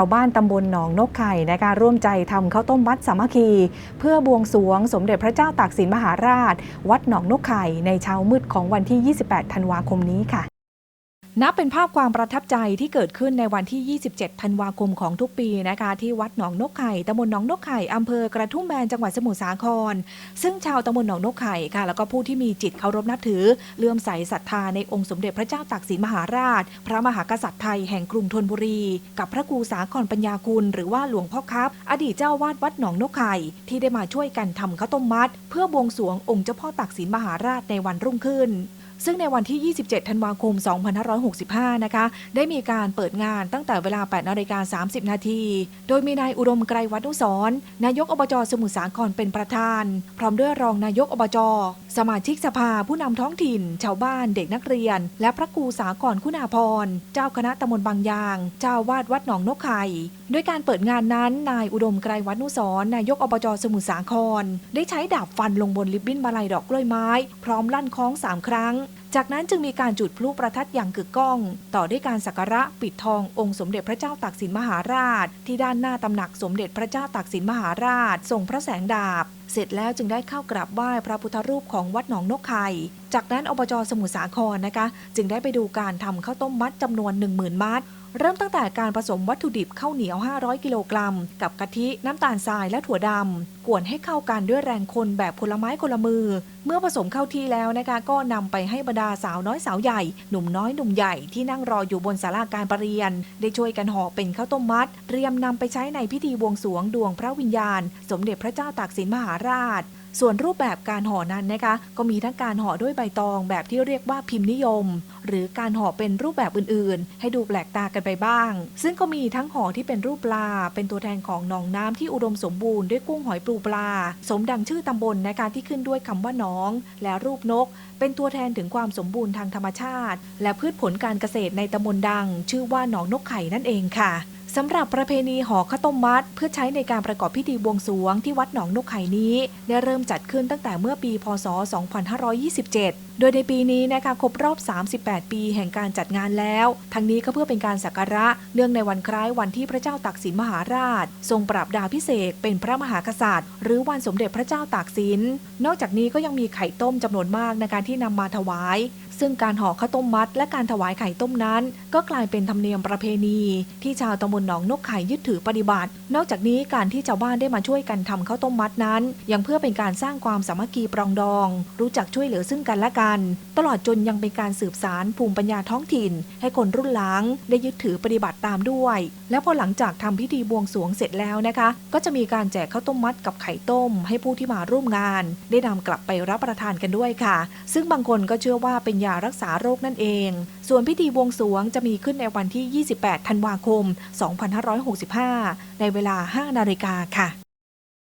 ชาวบ้านตำบลหนองนกไข่นะคะร่วมใจทำข้าวต้มวัดสามัคคี เพื่อบวงสรวงสมเด็จพระเจ้าตากสินมหาราช วัดหนองนกไข่ในเช้ามืดของวันที่ 28 ธันวาคมนี้ค่ะ นับเป็นภาพความประทับใจที่เกิดขึ้นในวันที่ 27 ธันวาคมของทุกปีนะคะ ที่วัดหนองนกไข่ตำบลหนองนกไข่อำเภอกระทุ่มแบนจังหวัดสมุทรสาคร ซึ่งชาวตำบลหนองนกไข่ค่ะ แล้วก็ผู้ที่มีจิตเคารพนับถือเลื่อมใสศรัทธาในองค์สมเด็จพระเจ้าตากสินมหาราช พระมหากษัตริย์ไทยแห่งกรุงธนบุรี กับพระครูสาครปัญญาคุณ หรือว่าหลวงพ่อครับอดีตเจ้าวาดวัดหนองนกไข่ที่ได้มาช่วยกันทำข้าวต้มมัด เพื่อบวงสรวงองค์เจ้าพ่อตากสินมหาราชในวันรุ่งขึ้น ซึ่งในวันที่ 27 ธันวาคม 2565 นะคะ ได้มีการเปิดงานตั้งแต่เวลา 8 นาฬิกา 30 นาที โดยมีนายอุดมไกรวัฒนุสรนายกอบจสมุทรสาครเป็นประธาน พร้อมด้วยรองนายกอบจ สมาชิกสภาผู้นำท้องถิ่น ชาวบ้านเด็กนักเรียน และพระครูสาครคุณาพร เจ้าคณะตำบลบางยาง เจ้าวาดวัดหนองนกไข่ด้วยการเปิดงานนั้น นายอุดมไกรวัฒนุสรนายกอบจสมุทรสาคร ได้ใช้ดาบฟันลงบนลิบบิ้นมาลัยดอกกล้วยไม้ พร้อมลั่นคล้องสามครั้ง จากนั้นจึงมีการจุดพลุประทัดอย่างกึกก้อง ต่อด้วยการสักการะปิดทององค์สมเด็จพระเจ้าตากสินมหาราช ที่ด้านหน้าตำหนักสมเด็จพระเจ้าตากสินมหาราช ทรงพระแสงดาบ เสร็จแล้วจึงได้เข้ากราบไหว้พระพุทธรูปของวัดหนองนกไข่จากนั้นอบจสมุทรสาครนะคะ จึงได้ไปดูการทำข้าวต้มมัดจำนวน 10,000 มัด เริ่มตั้งแต่การผสมวัตถุดิบข้าวเหนียว 500 กิโลกรัม กับกะทิ น้ำตาลทรายและถั่วดำกวนให้เข้ากันด้วยแรงคนแบบคนลไม้คนละมือ เมื่อผสมเข้าที่แล้วนะคะก็นำไปให้บรรดาสาวน้อยสาวใหญ่ หนุ่มน้อยหนุ่มใหญ่ที่นั่งรออยู่บนศาลาการประเรียน ได้ช่วยกันห่อเป็นข้าวต้มมัด เตรียมนำไปใช้ในพิธีบวงสรวงดวงพระวิญญาณ สมเด็จพระเจ้าตากสินมหาราช ส่วนรูปแบบการห่อนั้นนะคะก็มีทั้งการห่อด้วยใบตองแบบที่เรียกว่าพิมพ์นิยม หรือการห่อเป็นรูปแบบอื่นๆ ให้ดูแปลกตากันไปบ้าง ซึ่งก็มีทั้งห่อที่เป็นรูปปลา เป็นตัวแทนของหนองน้ำที่อุดมสมบูรณ์ด้วยกุ้งหอยปูปลา สมดังชื่อตำบลนะคะที่ขึ้นด้วยคำว่าหนอง และรูปนก เป็นตัวแทนถึงความสมบูรณ์ทางธรรมชาติ และพืชผลการเกษตรในตำบลดัง ชื่อว่าหนองนกไข่นั่นเองค่ะ สำหรับประเพณีห่อข้าวต้มมัด เพื่อใช้ในการประกอบพิธีบวงสรวงที่วัดหนองนกไข่นี้ ได้เริ่มจัดขึ้นตั้งแต่เมื่อปี พศ 2527 โดยในปีนี้นะคะครบรอบ 38 ปีแห่งการจัดงานแล้ว ทั้งนี้ก็เพื่อเป็นการสักการะเนื่องในวันคล้ายวันที่พระเจ้าตากสินมหาราช ทรงปรับดาพิเศษเป็นพระมหากษัตริย์ หรือวันสมเด็จพระเจ้าตากสิน นอกจากนี้ก็ยังมีไข่ต้มจำนวนมากในการที่นำมาถวาย ซึ่งการห่อข้าวต้มมัด และการถวายไข่ต้มนั้น ก็กลายเป็นธรรมเนียมประเพณี ที่ชาวตำบลหนองนกไข่ยึดถือปฏิบัติ นอกจากนี้การที่ชาวบ้านได้มาช่วยกันทำข้าวต้มมัดนั้น ยังเพื่อเป็นการสร้างความสามัคคีปรองดอง รู้จักช่วยเหลือซึ่งกันและกัน ตลอดจนยังเป็นการสืบสารภูมิปัญญาท้องถิ่น ให้คนรุ่นหลังได้ยึดถือปฏิบัติตามด้วย และพอหลังจากทำพิธีบวงสรวงเสร็จแล้วนะคะ ก็จะมีการแจกข้าวต้มมัดกับไข่ต้ม ให้ผู้ที่มาร่วมงาน ได้นำกลับไปรับประทานกันด้วยค่ะ ซึ่งบางคนก็เชื่อว่าเป็นยารักษาโรคนั่นเอง ส่วนพิธีบวงสรวงจะมีขึ้นในวันที่ 28 ธันวาคม2565 ในเวลา 5 นาฬิกาค่ะ